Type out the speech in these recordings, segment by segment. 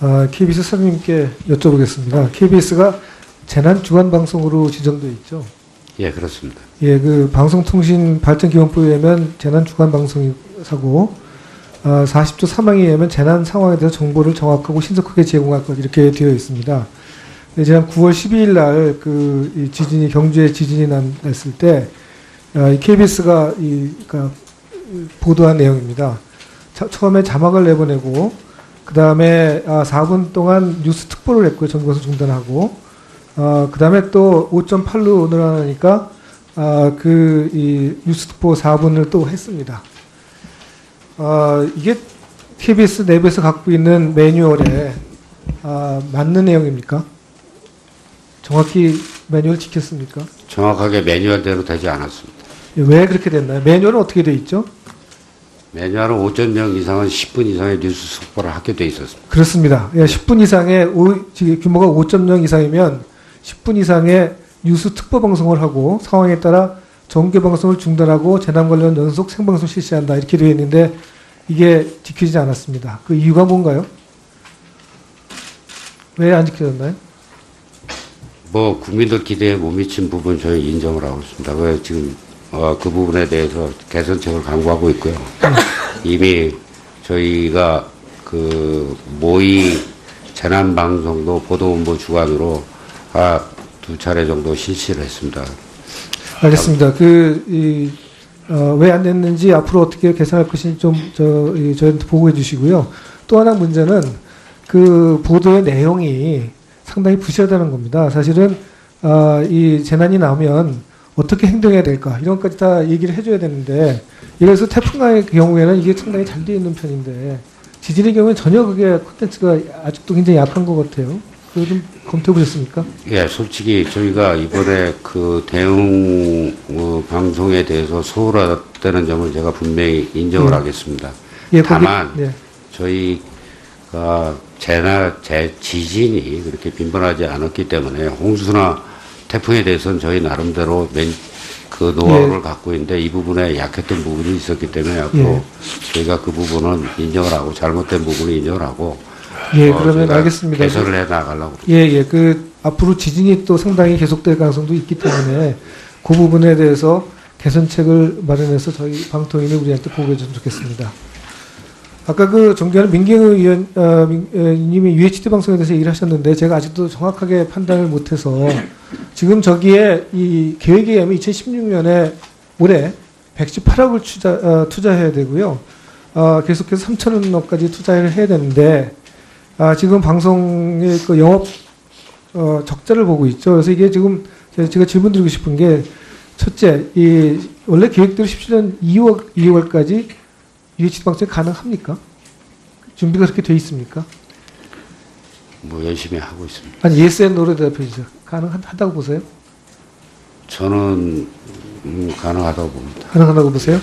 아, KBS 사장님께 여쭤보겠습니다. KBS가 재난 주간 방송으로 지정되어 있죠. 예, 그렇습니다. 예, 그 방송통신 발전 기본법에 의하면 재난 주간 방송사고 아, 40조 3항에 의하면 재난 상황에 대해서 정보를 정확하고 신속하게 제공할 것 이렇게 되어 있습니다. 네, 지난 9월 12일 날그 이 지진이 경주에 지진이 난- 났을 때 아, 이 KBS가 이 그러니까 보도한 내용입니다. 자- 처음에 자막을 내보내고 그 다음에 아, 4분 동안 뉴스 특보를 했고요. 전국에서 중단하고 아, 그 다음에 또 5.8로 늘어나니까 아, 그, 이, 뉴스 특보 4분을 또 했습니다. 아, 이게 KBS 내부에서 갖고 있는 매뉴얼에 아, 맞는 내용입니까? 정확히 매뉴얼 지켰습니까? 정확하게 매뉴얼대로 되지 않았습니다. 예, 왜 그렇게 됐나요? 매뉴얼은 어떻게 돼 있죠? 매뉴얼은 5.0 이상은 10분 이상의 뉴스 속보를 하게 돼 있었습니다. 그렇습니다. 예, 10분 이상의 오- 규모가 5.0 이상이면 10분 이상의 뉴스 특보 방송을 하고 상황에 따라 정규 방송을 중단하고 재난 관련 연속 생방송 실시한다 이렇게 되어 있는데 이게 지켜지지 않았습니다. 그 이유가 뭔가요? 왜 안 지켜졌나요? 뭐 국민들 기대에 못 미친 부분 저희 인정을 하고 있습니다. 그 지금 어, 그 부분에 대해서 개선책을 강구하고 있고요. 이미 저희가 그 모의 재난 방송도 보도본부 주관으로 아, 두 차례 정도 실시를 했습니다. 알겠습니다. 그, 어, 왜 안 됐는지 앞으로 어떻게 개선할 것인지 좀, 저, 이, 저희한테 보고해 주시고요. 또 하나 문제는 그 보도의 내용이 상당히 부실하다는 겁니다. 사실은, 아, 이 재난이 나면 어떻게 행동해야 될까, 이런 것까지 다 얘기를 해줘야 되는데, 들어서 태풍의 경우에는 이게 상당히 잘 되어 있는 편인데, 지진의 경우는 전혀 그게 콘텐츠가 아직도 굉장히 약한 것 같아요. 그거 좀 검토해 보셨습니까? 예, 솔직히 저희가 이번에 그 대응 어, 방송에 대해서 소홀했다는 점을 제가 분명히 인정을 음. 하겠습니다. 예, 거기- 다만 네. 저희가 재나 재 지진이 그렇게 빈번하지 않았기 때문에 홍수나 태풍에 대해서는 저희 나름대로 맨, 그 노하우를 예. 갖고 있는데 이 부분에 약했던 부분이 있었기 때문에 앞으로 예. 저희가 그 부분은 인정을 하고 잘못된 부분을 인정을 하고 예, 어, 그러면 알겠습니다. 개선을 해 나가려고 예, 예. 그 앞으로 지진이 또 상당히 계속될 가능성도 있기 때문에 그 부분에 대해서 개선책을 마련해서 저희 방통위는 우리한테 보고해 줬으면 좋겠습니다. 아까 그 존경하는 민경의 의원, 어, 민, 어, 님이 UHD 방송에 대해서 얘기를 하셨는데 제가 아직도 정확하게 판단을 못해서 지금 저기에 이 계획에 의하면 2016년에 올해 118억을 투자, 어, 투자해야 되고요. 어, 계속해서 3천억 원까지 투자를 해야 되는데 아, 지금 방송의 그 영업 어, 적자를 보고 있죠. 그래서 이게 지금 제가 질문 드리고 싶은 게 첫째, 이 원래 계획대로 17년 2월 2월까지 UHD 방송이 가능합니까? 준비가 그렇게 돼 있습니까? 뭐 열심히 하고 있습니다. 아니 예스 앤 노로 대답해 주세요. 가능하다고 보세요? 저는 음, 가능하다고 봅니다. 가능하다고 보세요?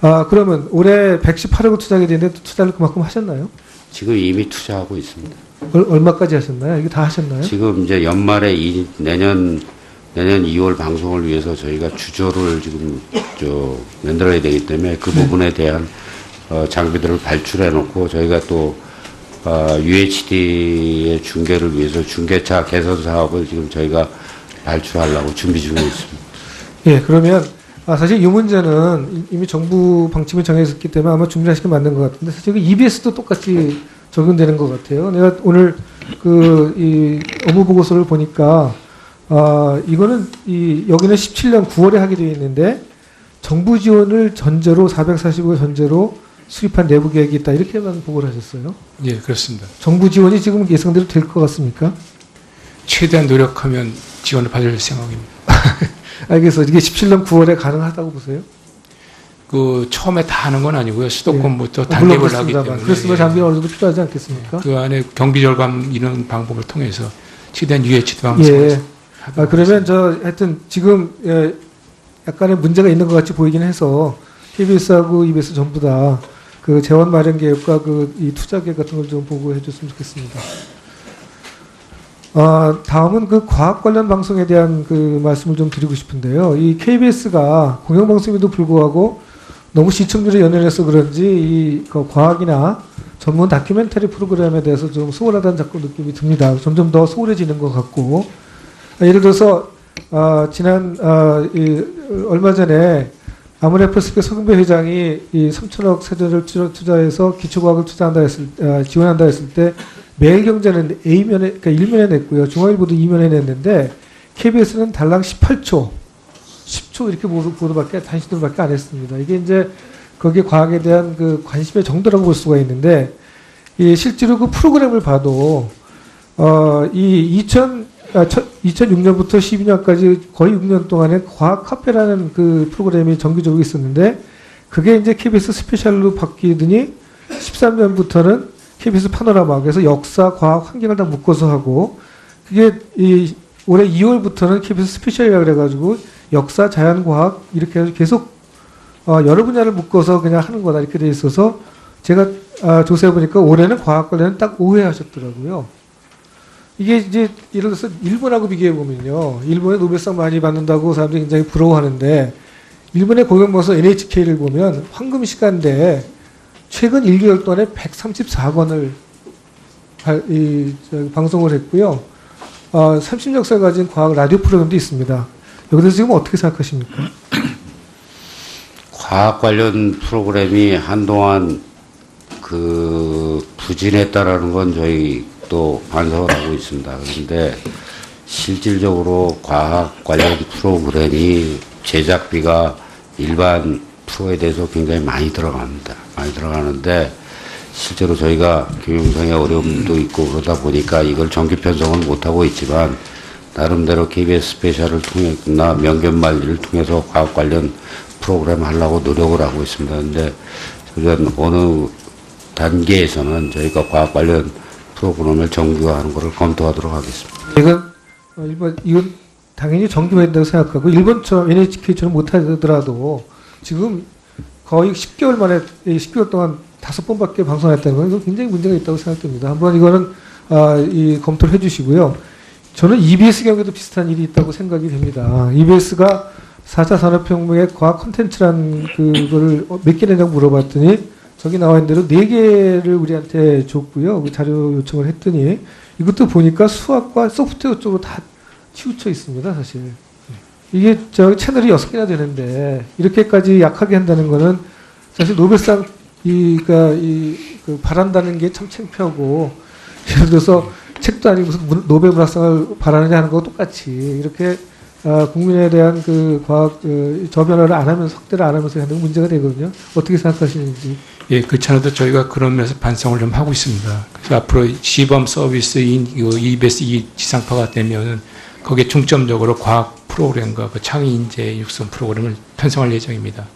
아 그러면 올해 118억을 투자하게 되는데 또 투자를 그만큼 하셨나요? 지금 이미 투자하고 있습니다. 얼, 얼마까지 하셨나요? 이게 다 하셨나요? 지금 이제 연말에 이, 내년 내년 2월 방송을 위해서 저희가 주조를 지금 저 만들어야 되기 때문에 그 네. 부분에 대한 어, 장비들을 발출해 놓고 저희가 또 어, UHD의 중계를 위해서 중계차 개선 사업을 지금 저희가 발출하려고 준비 중에 있습니다. 예, 그러면 아, 사실 이 문제는 이- 이미 정부 방침이 정해졌기 때문에 아마 준비하시는 게 맞는 것 같은데 사실 그 EBS도 똑같이 적용되는 것 같아요. 내가 오늘 그 이 업무 보고서를 보니까 아, 이거는 이 여기는 17년 9월에 하게 되어 있는데 정부 지원을 전제로 440억 전제로 수립한 내부 계획이 있다 이렇게만 보고를 하셨어요. 예, 그렇습니다. 정부 지원이 지금 예상대로 될 것 같습니까? 최대한 노력하면 지원을 받을 생각입니다. 알겠어. 이게 17년 9월에 가능하다고 보세요? 그 처음에 다 하는 건 아니고요. 수도권부터 예. 단계별로 하기 때문에 그렇으면 예. 장비는 어느 정도 필요하지 않겠습니까? 그 안에 경비 절감 이런 방법을 통해서 최대한 UHD 방송을 예. 아, 그러면 저 하여튼 지금 예, 약간의 문제가 있는 것 같이 보이긴 해서 KBS하고 EBS 전부 다 그 재원 마련 계획과 그 이 투자 계획 같은 걸 좀 보고해 줬으면 좋겠습니다. 아, 다음은 그 과학 관련 방송에 대한 그 말씀을 좀 드리고 싶은데요. 이 KBS가 공영방송에도 불구하고 너무 시청률에 연연해서 그런지 이 그 과학이나 전문 다큐멘터리 프로그램에 대해서 좀 소홀하다는 자꾸 느낌이 듭니다. 점점 더 소홀해지는 것 같고 아, 예를 들어서 아, 지난 아, 이, 얼마 전에 아모레프스페 서금배 회장이 이 3천억 세대를 투자- 투자해서 기초과학을 투자한다 했을 아, 지원한다 했을 때 매일경제는 A면에 그러니까 1면에 냈고요. 중앙일보도 2면에 냈는데 KBS는 달랑 18초, 10초 이렇게 보도, 보도밖에 단신으로밖에 안 했습니다. 이게 이제 거기에 과학에 대한 그 관심의 정도라고 볼 수가 있는데 이 실제로 그 프로그램을 봐도 어이 2000, 아, 2006년부터 12년까지 거의 6년 동안에 과학 카페라는 그 프로그램이 정기적으로 있었는데 그게 이제 KBS 스페셜로 바뀌더니 13년부터는 KBS 파노라마 그래서 역사, 과학, 환경을 다 묶어서 하고 그게 이 올해 2월부터는 KBS 스페셜이라 그래가지고 역사, 자연 과학 이렇게 해서 계속 어, 여러 분야를 묶어서 그냥 하는 거다 이렇게 돼 있어서 제가 아, 조사해 보니까 올해는 과학 관련은 딱 5회 하셨더라고요. 이게 이제 예를 들어서 일본하고 비교해 보면요, 일본에 노벨상 많이 받는다고 사람들이 굉장히 부러워하는데 일본의 공영방송 NHK를 보면 황금 시간대에 최근 1개월 동안에 134건을 이, 저, 방송을 했고요. 어, 30역사 가진 과학 라디오 프로그램도 있습니다. 여기 대해서 지금 어떻게 생각하십니까? 과학 관련 프로그램이 한동안 그 부진했다라는 건 저희 또 반성을 하고 있습니다. 그런데 실질적으로 과학 관련 프로그램이 제작비가 일반 프로에 대해서 굉장히 많이 들어갑니다. 많이 들어가는데 실제로 저희가 경영상의 어려움도 있고 그러다 보니까 이걸 정규 편성을 못하고 있지만 나름대로 KBS 스페셜을 통해나 명견 말리를 통해서 과학 관련 프로그램 하려고 노력을 하고 있습니다. 근데 그건 어느 단계에서는 저희가 과학 관련 프로그램을 정규화하는 것을 검토하도록 하겠습니다. 어, 일본 이건 당연히 정규화 된다고 생각하고 일본처럼 NHK처럼 못하더라도 지금 거의 10개월 만에 이 10개월 동안 다섯 번밖에 방송했다는 건 굉장히 문제가 있다고 생각됩니다. 한번 이거는 아, 이 검토를 해주시고요. 저는 EBS 경우에도 비슷한 일이 있다고 생각이 됩니다. EBS가 4차 산업혁명의 과학 콘텐츠라는 그거를 어, 몇개 내냐고 물어봤더니 저기 나와 있는 대로 네 개를 우리한테 줬고요. 그 자료 요청을 했더니 이것도 보니까 수학과 소프트웨어 쪽으로 다 치우쳐 있습니다, 사실. 이게 저 채널이 여섯 개나 되는데 이렇게까지 약하게 한다는 거는 사실 노벨상 이가 이그 바란다는 게 참 창피하고 예를 들어서 책도 아니고 무슨 문- 노벨 문학상을 바라느냐 하는 거 똑같이 이렇게 아, 국민에 대한 그 과학 그 저변화를 안 하면서 확대를 안 하면서 하는 문제가 되거든요. 어떻게 생각하시는지. 예, 그렇지 않아도 저희가 그런 면에서 반성을 좀 하고 있습니다. 그래서 앞으로 시범 서비스인 이 EBS 이 지상파가 되면은 거기에 중점적으로 과학 프로그램과 그 창의 인재 육성 프로그램을 편성할 예정입니다.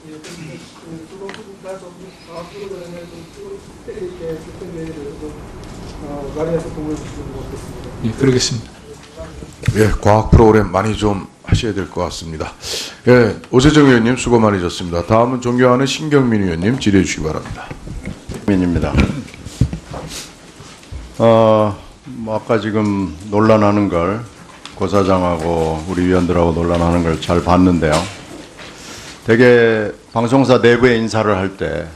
예, 그러겠습니다. 예, 과학 프로그램 많이 좀 하셔야 될 것 같습니다. 예, 오세정 의원님 수고 많으셨습니다. 다음은 존경하는 신경민 의원님 질의해 주시기 바랍니다. 민입니다. 어, 뭐 아까 지금 논란하는 걸 고사장하고 우리 위원들하고 논란하는 걸 잘 봤는데요. 되게 방송사 내부에 인사를 할 때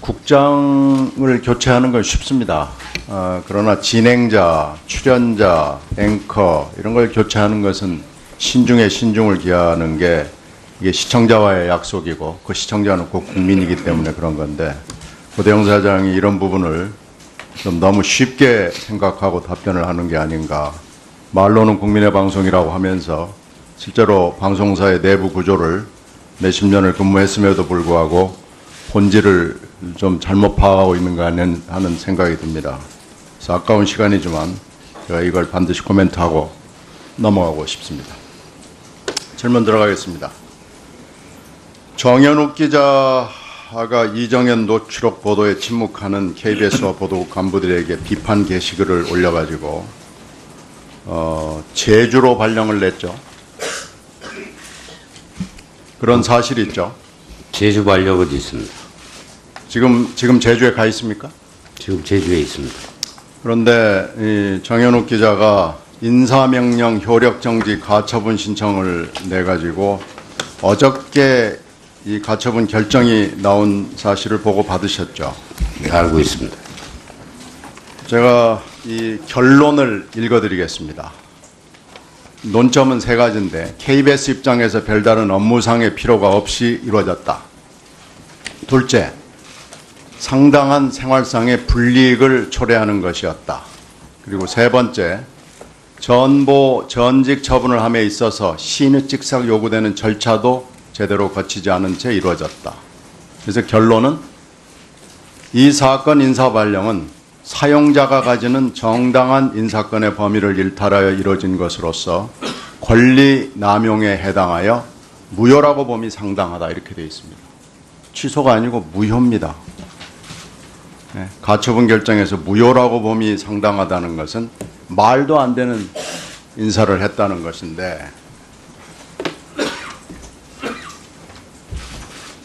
국장을 교체하는 건 쉽습니다. 어, 그러나 진행자, 출연자, 앵커 이런 걸 교체하는 것은 신중에 신중을 기하는 게 이게 시청자와의 약속이고 그 시청자는 곧 국민이기 때문에 그런 건데 고대영 사장이 이런 부분을 좀 너무 쉽게 생각하고 답변을 하는 게 아닌가. 말로는 국민의 방송이라고 하면서 실제로 방송사의 내부 구조를 몇십 년을 근무했음에도 불구하고 본질을 좀 잘못 파악하고 있는 거 아니냐 하는 생각이 듭니다. 그래서 아까운 시간이지만 제가 이걸 반드시 코멘트하고 넘어가고 싶습니다. 질문 들어가겠습니다. 정현욱 기자가 이정현 노출록 보도에 침묵하는 KBS와 보도국 간부들에게 비판 게시글을 올려가지고 어, 제주로 발령을 냈죠. 그런 사실이 있죠. 제주 발령은 있습니다. 지금 지금 제주에 가 있습니까? 지금 제주에 있습니다. 그런데 이 정현욱 기자가 인사명령 효력 정지 가처분 신청을 내 가지고 어저께 이 가처분 결정이 나온 사실을 보고 받으셨죠. 알고 있습니다. 제가 이 결론을 읽어드리겠습니다. 논점은 세 가지인데 KBS 입장에서 별다른 업무상의 필요가 없이 이루어졌다. 둘째, 상당한 생활상의 불이익을 초래하는 것이었다. 그리고 세 번째, 전보 전직 처분을 함에 있어서 신의 직삭 요구되는 절차도 제대로 거치지 않은 채 이루어졌다. 그래서 결론은 이 사건 인사 발령은 사용자가 가지는 정당한 인사권의 범위를 일탈하여 이루어진 것으로서 권리 남용에 해당하여 무효라고 봄이 상당하다 이렇게 되어 있습니다. 취소가 아니고 무효입니다. 네, 가처분 결정에서 무효라고 봄이 상당하다는 것은 말도 안 되는 인사를 했다는 것인데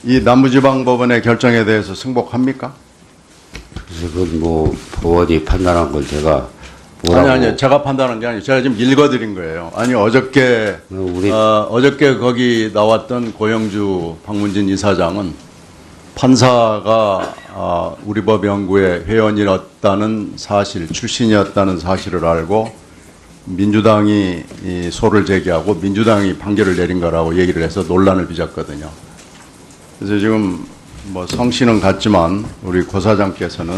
이 남부지방법원의 결정에 대해서 승복합니까? 그건 뭐 법원이 판단한 걸 제가 아니 뭐라고 아니요. 제가 판단한 게 아니에요. 제가 지금 읽어드린 거예요. 아니 어저께 우리 어, 어저께 거기 나왔던 고영주 박문진 이사장은 판사가 어, 우리 법 연구의 회원이었다는 사실 출신이었다는 사실을 알고 민주당이 이 소를 제기하고 민주당이 판결을 내린 거라고 얘기를 해서 논란을 빚었거든요. 그래서 지금 뭐 성씨는 같지만 우리 고 사장께서는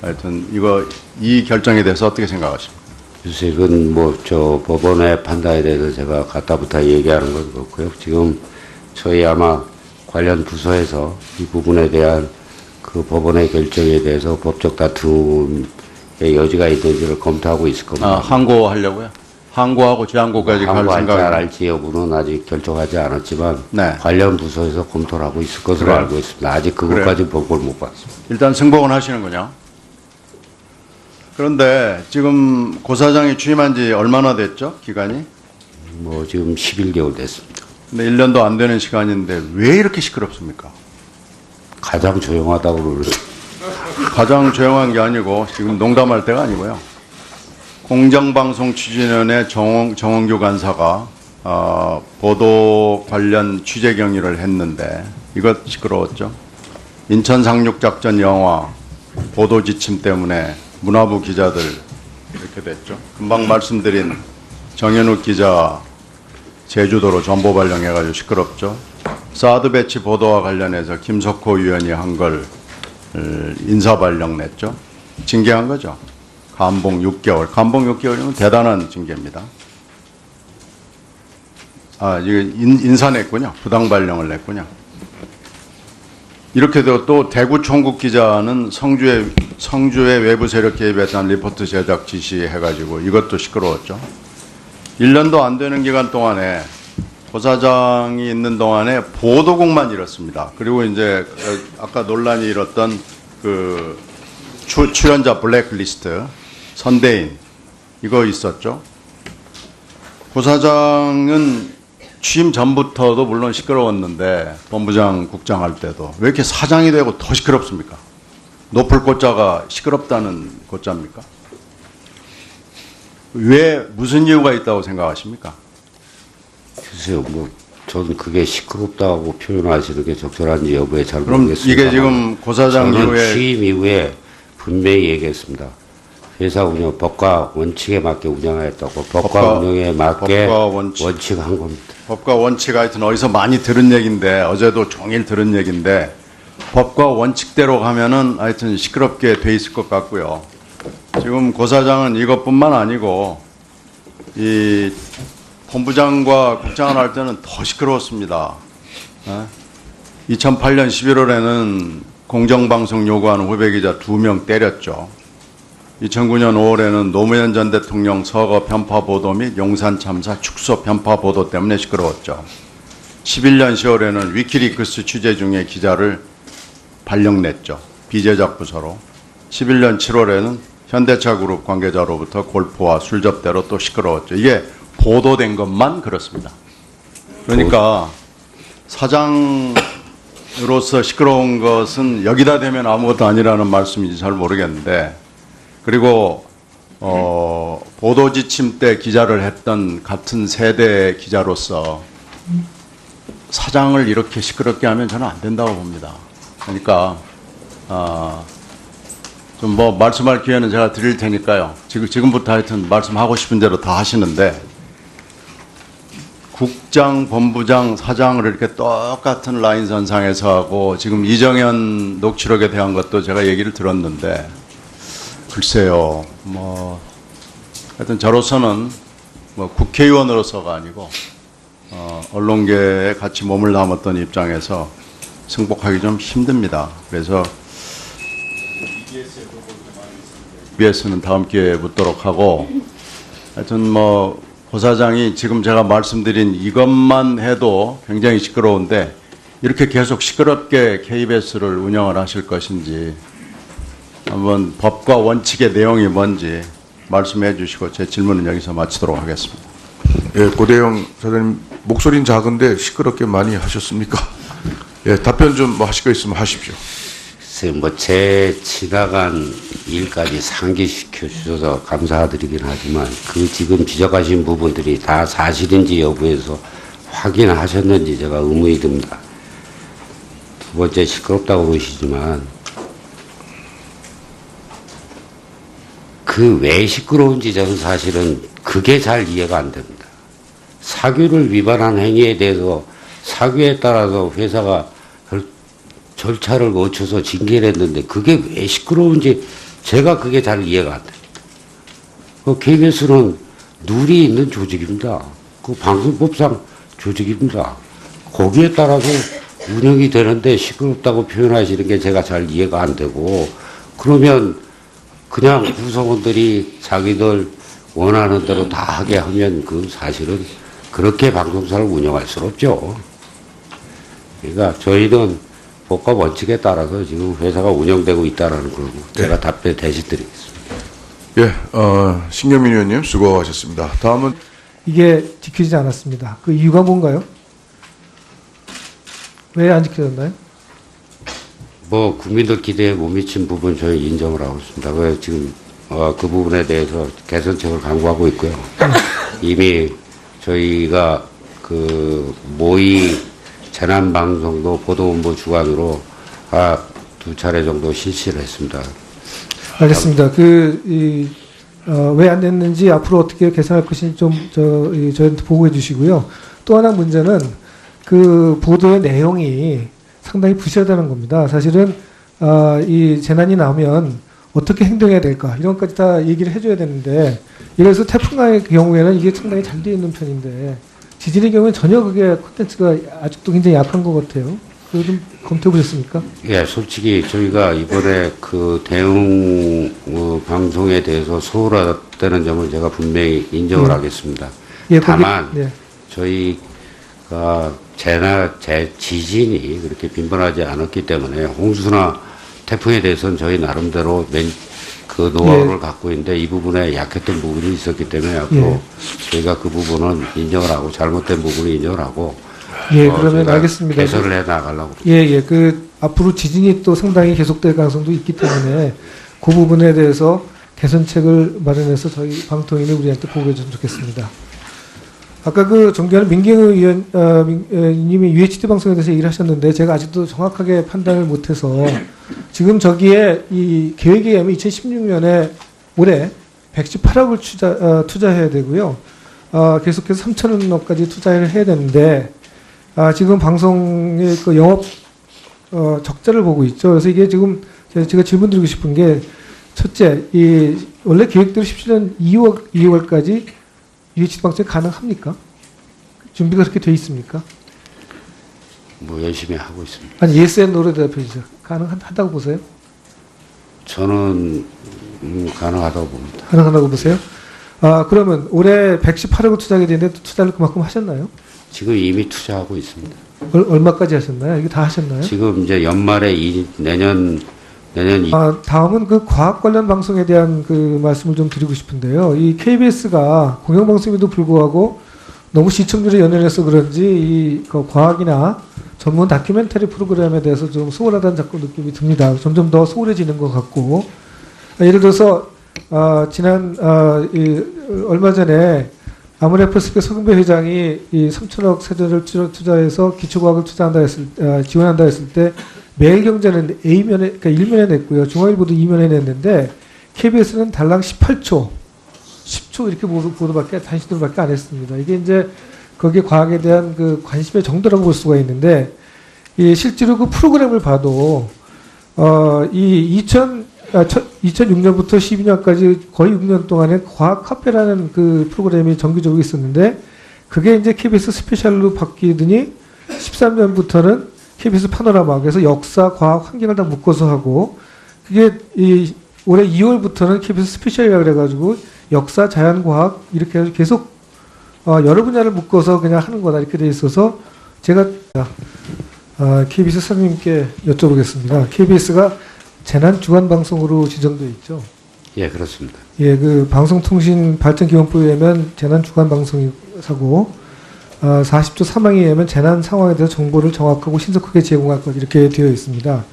하여튼 이거 이 결정에 대해서 어떻게 생각하십니까? 글쎄 이건 뭐 저 법원의 판단에 대해서 제가 갖다부터 얘기하는 건 그렇고요. 지금 저희 아마 관련 부서에서 이 부분에 대한 그 법원의 결정에 대해서 법적 다툼의 여지가 있는지를 검토하고 있을 겁니다. 아, 항고하려고요? 항고하고 재항고까지 갈 항고할지 안 생각. 할지 여부는 아직 결정하지 않았지만 네. 관련 부서에서 검토를 하고 있을 것으로 그래요? 알고 있습니다. 아직 그것까지 보고를 못 봤습니다. 일단 승복은 하시는군요. 그런데 지금 고 사장이 취임한 지 얼마나 됐죠? 기간이? 뭐 지금 11개월 됐습니다. 근데 1년도 안 되는 시간인데 왜 이렇게 시끄럽습니까? 가장 조용하다고 그러는데 가장 조용한 게 아니고 지금 농담할 때가 아니고요. 공정방송 추진위원회 정원, 정원규 간사가 어, 보도 관련 취재 경위를 했는데 이것 시끄러웠죠. 인천 상륙작전 영화 보도 지침 때문에 문화부 기자들 이렇게 됐죠. 금방 말씀드린 정현욱 기자 제주도로 전보 발령해가지고 시끄럽죠. 사드 배치 보도와 관련해서 김석호 위원이 한걸 을 인사 발령 냈죠. 징계한 거죠. 감봉 6개월. 감봉 6개월이면 대단한 징계입니다. 아, 인, 인사 냈군요. 부당 발령을 냈군요. 이렇게 되고 또 대구 총국 기자는 성주의 성주의 외부 세력 개입에 대한 리포트 제작 지시해가지고 이것도 시끄러웠죠. 1년도 안 되는 기간 동안에 고사장이 있는 동안에 보도국만 잃었습니다. 그리고 이제 어, 아까 논란이 일었던 그 추, 출연자 블랙리스트 선대인 이거 있었죠. 고사장은 취임 전부터도 물론 시끄러웠는데 본부장 국장 할 때도 왜 이렇게 사장이 되고 더 시끄럽습니까? 높을 꽃자가 시끄럽다는 꽃자입니까? 왜 무슨 이유가 있다고 생각하십니까? 글쎄요, 뭐 저는 그게 시끄럽다고 표현하시는 게 적절한지 여부에 잘 그럼 모르겠습니다. 이게 지금 고사장 저는 이후에 취임 이후에 분명히 얘기했습니다. 회사 운영 법과 원칙에 맞게 운영하였다고 법과, 법과- 운영에 맞게 법과 원칙. 원칙. 한 겁니다. 법과 원칙 하여튼 어디서 많이 들은 얘기인데 어제도 종일 들은 얘기인데 법과 원칙대로 가면은 하여튼 시끄럽게 돼 있을 것 같고요. 지금 고 사장은 이것뿐만 아니고 이 본부장과 국장을 할 때는 더 시끄러웠습니다. 어? 2008년 11월에는 공정방송 요구하는 후배 기자 두명 때렸죠. 2009년 5월에는 노무현 전 대통령 서거 편파 보도 및 용산 참사 축소 편파 보도 때문에 시끄러웠죠. 11년 10월에는 위키리크스 취재 중에 기자를 발령냈죠. 비제작 부서로. 11년 7월에는 현대차 그룹 관계자로부터 골프와 술 접대로 또 시끄러웠죠. 이게 보도된 것만 그렇습니다. 그러니까 사장으로서 시끄러운 것은 여기다 대면 아무것도 아니라는 말씀인지 잘 모르겠는데 그리고 어, 보도 지침 때 기자를 했던 같은 세대 기자로서 사장을 이렇게 시끄럽게 하면 저는 안 된다고 봅니다. 그러니까 아, 좀뭐 말씀할 기회는 제가 드릴 테니까요. 지금 지금부터 하여튼 말씀하고 싶은 대로 다 하시는데 국장, 본부장, 사장을 이렇게 똑같은 라인 선상에서 하고 지금 이정현 녹취록에 대한 것도 제가 얘기를 들었는데 글쎄요, 뭐 하여튼 저로서는 뭐 국회의원으로서가 아니고 어, 언론계에 같이 몸을 담았던 입장에서 승복하기 좀 힘듭니다. 그래서 EBS는 다음 기회에 묻도록 하고 하여튼 뭐 고사장이 지금 제가 말씀드린 이것만 해도 굉장히 시끄러운데 이렇게 계속 시끄럽게 KBS를 운영을 하실 것인지 한번 법과 원칙의 내용이 뭔지 말씀해 주시고 제 질문은 여기서 마치도록 하겠습니다. 예, 고대영 사장님 목소리는 작은데 시끄럽게 많이 하셨습니까? 예, 답변 좀 뭐 하실 거 있으면 하십시오. 글쎄 뭐제 지나간 일까지 상기시켜 주셔서 감사드리긴 하지만 그 지금 지적하신 부분들이 다 사실인지 여부에서 확인하셨는지 제가 의문이 듭니다. 두 번째 시끄럽다고 보시지만 그 왜 시끄러운지 저는 사실은 그게 잘 이해가 안 됩니다. 사규를 위반한 행위에 대해서 사규에 따라서 회사가 결- 절차를 거쳐서 징계를 했는데 그게 왜 시끄러운지 제가 그게 잘 이해가 안 됩니다. 그 KBS는 룰이 있는 조직입니다. 그 방송법상 조직입니다. 거기에 따라서 운영이 되는데 시끄럽다고 표현하시는 게 제가 잘 이해가 안 되고 그러면 그냥 구성원들이 자기들 원하는 대로 다 하게 하면 그 사실은 그렇게 방송사를 운영할 수 없죠. 그러니까 저희는 법과 원칙에 따라서 지금 회사가 운영되고 있다라는 걸 제가 답변 대신 드리겠습니다. 예, 어, 신경민 의원님 수고하셨습니다. 다음은 이게 지켜지지 않았습니다. 그 이유가 뭔가요? 왜 안 지켜졌나요? 뭐 국민들 기대에 못 미친 부분 저희 인정을 하고 있습니다. 그 지금 어, 그 부분에 대해서 개선책을 강구하고 있고요. 이미 저희가 그 모의 재난 방송도 보도본부 주관으로 아, 두 차례 정도 실시를 했습니다. 알겠습니다. 그, 어, 왜 안 됐는지 앞으로 어떻게 개선할 것인지 좀, 저, 이, 저희한테 보고해 주시고요. 또 하나 문제는 그 보도의 내용이 상당히 부실하다는 겁니다. 사실은, 아, 이 재난이 나면 어떻게 행동해야 될까, 이런 것까지 다 얘기를 해줘야 되는데, 들어서 태풍의 경우에는 이게 상당히 잘 되어 있는 편인데, 지진의 경우에는 전혀 그게 콘텐츠가 아직도 굉장히 약한 것 같아요. 그거 좀 검토해 보셨습니까? 예, 솔직히 저희가 이번에 그 대응 어, 방송에 대해서 소홀하다는 점을 제가 분명히 인정을 음. 하겠습니다. 예, 거기- 다만 네. 저희가 재나 재 지진이 그렇게 빈번하지 않았기 때문에 홍수나 태풍에 대해서는 저희 나름대로 맨, 그 노하우를 예. 갖고 있는데 이 부분에 약했던 부분이 있었기 때문에 앞으로 저희가 그 부분은 인정을 하고 잘못된 부분을 인정을 하고 예, 어, 그러면 알겠습니다. 개선을 해 나가려고 예, 예. 그 앞으로 지진이 또 상당히 계속될 가능성도 있기 때문에 그 부분에 대해서 개선책을 마련해서 저희 방통위는 우리한테 보고해 줬으면 좋겠습니다. 아까 그 존경하는 민경의 의원, 어, 민, 어, 님이 UHD 방송에 대해서 얘기를 하셨는데 제가 아직도 정확하게 판단을 못해서 지금 저기에 이 계획에 의하면 2016년에 올해 118억을 투자, 어, 투자해야 되고요. 어, 계속해서 3천억 원까지 투자를 해야 되는데 아, 지금 방송의 그 영업 어, 적자를 보고 있죠. 그래서 이게 지금 제가 질문 드리고 싶은 게 첫째, 이 원래 계획대로 17년 2월 2월까지 UH 방송이 가능합니까? 준비가 그렇게 돼 있습니까? 뭐 열심히 하고 있습니다. 아니 예스 앤 노래 대표이죠. 가능하다고 보세요? 저는 음, 가능하다고 봅니다. 가능하다고 보세요? 아 그러면 올해 118억을 투자하게 되는데 투자를 그만큼 하셨나요? 지금 이미 투자하고 있습니다. 얼, 얼마까지 하셨나요? 이게 다 하셨나요? 지금 이제 연말에 이, 내년 내년 이, 아, 다음은 그 과학 관련 방송에 대한 그 말씀을 좀 드리고 싶은데요. 이 KBS가 공영방송에도 불구하고 너무 시청률에 연연해서 그런지 이 그 과학이나 전문 다큐멘터리 프로그램에 대해서 좀 소홀하다는 자꾸 느낌이 듭니다. 점점 더 소홀해지는 것 같고 아, 예를 들어서 아, 지난 아, 이, 얼마 전에 아모레퍼스의 서금배 회장이 이 3천억 세전을 투자- 투자해서 기초과학을 투자한다 했을 아, 지원한다 했을 때 매일경제는 A면에 그러니까 1면에 냈고요. 중앙일보도 2면에 냈는데 KBS는 달랑 18초, 10초 이렇게 보도, 보도밖에 단신으로밖에 안 했습니다. 이게 이제 거기에 과학에 대한 그 관심의 정도라고 볼 수가 있는데 이 실제로 그 프로그램을 봐도 어이 2000, 아, 2006년부터 12년까지 거의 6년 동안에 과학 카페라는 그 프로그램이 정기적으로 있었는데 그게 이제 KBS 스페셜로 바뀌더니 13년부터는 KBS 파노라마 그래서 역사, 과학, 환경을 다 묶어서 하고 그게 이 올해 2월부터는 KBS 스페셜이라 그래가지고 역사, 자연, 과학 이렇게 해서 계속 어, 여러 분야를 묶어서 그냥 하는 거다 이렇게 돼 있어서 제가 아, KBS 사장님께 여쭤보겠습니다. KBS가 재난 주간 방송으로 지정돼 있죠. 예, 그렇습니다. 예, 그 방송통신 발전기본법에 의하면 재난 주간 방송사고 아, 40조 3항에 의하면 재난 상황에 대해서 정보를 정확하고 신속하게 제공할 것 이렇게 되어 있습니다.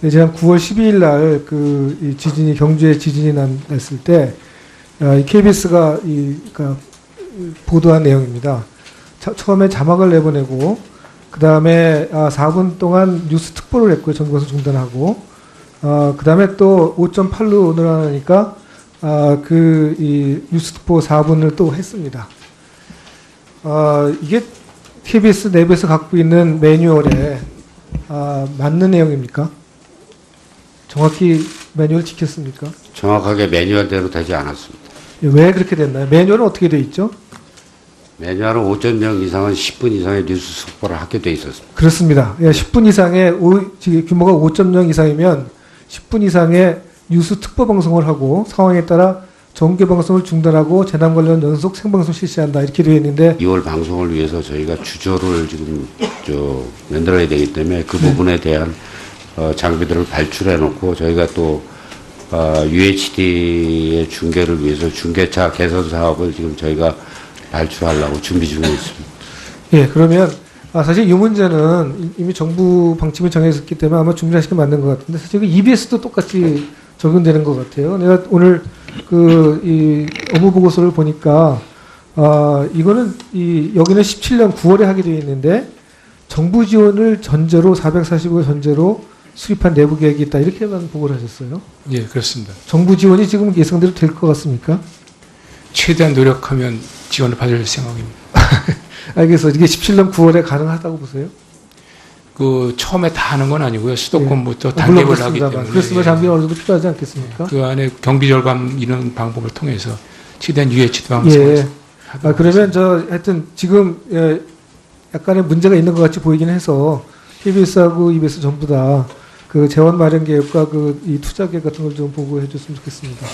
근데 지난 9월 12일 날 그 지진이 경주에 지진이 난- 났을 때 아, 이 KBS가 이 그러니까 보도한 내용입니다. 차- 처음에 자막을 내보내고 그 다음에 아, 4분 동안 뉴스 특보를 했고요. 전국에서 중단하고 어, 그 다음에 또 5.8로 늘어나니까 아, 그, 이, 뉴스 특보 4분을 또 했습니다. 아, 이게 KBS 내부에서 갖고 있는 매뉴얼에 아, 맞는 내용입니까? 정확히 매뉴얼 지켰습니까? 정확하게 매뉴얼대로 되지 않았습니다. 왜 그렇게 됐나요? 매뉴얼은 어떻게 돼 있죠? 매뉴얼은 5.0 이상은 10분 이상의 뉴스 속보를 하게 돼 있었습니다. 그렇습니다. 예, 10분 이상의 오- 규모가 5.0 이상이면 10분 이상의 뉴스 특보 방송을 하고 상황에 따라 정규 방송을 중단하고 재난 관련 연속 생방송 실시한다 이렇게 되어 있는데 2월 방송을 위해서 저희가 주조를 지금 저 만들어야 되기 때문에 그 부분에 대한 어, 장비들을 발출해 놓고 저희가 또 어, UHD의 중계를 위해서 중계차 개선 사업을 지금 저희가 발출하려고 준비 중에 있습니다. 예, 그러면 아, 사실 이 문제는 이- 이미 정부 방침이 정해졌기 때문에 아마 준비하시기 맞는 것 같은데 사실 그 EBS도 똑같이 적용되는 것 같아요. 내가 오늘 그 이 업무 보고서를 보니까 아, 이거는 이 여기는 17년 9월에 하게 되어 있는데 정부 지원을 전제로 445개 전제로 수립한 내부 계획이 있다 이렇게만 보고를 하셨어요. 예, 그렇습니다. 정부 지원이 지금 예상대로 될 것 같습니까? 최대한 노력하면 지원을 받을 생각입니다. 알겠어. 이게 17년 9월에 가능하다고 보세요? 그 처음에 다 하는 건 아니고요. 수도권부터 물론 단계별 하기 때문에 그렇으면 예. 장비는 어느 정도 필요하지 않겠습니까? 그 안에 경비 절감 이런 방법을 통해서 최대한 방송을 예. 아, 그러면 저 하여튼 지금 예, 약간의 문제가 있는 것 같이 보이긴 해서 KBS하고 EBS 전부 다 그 재원 마련 계획과 그 이 투자 계획 같은 걸 좀 보고해 줬으면 좋겠습니다.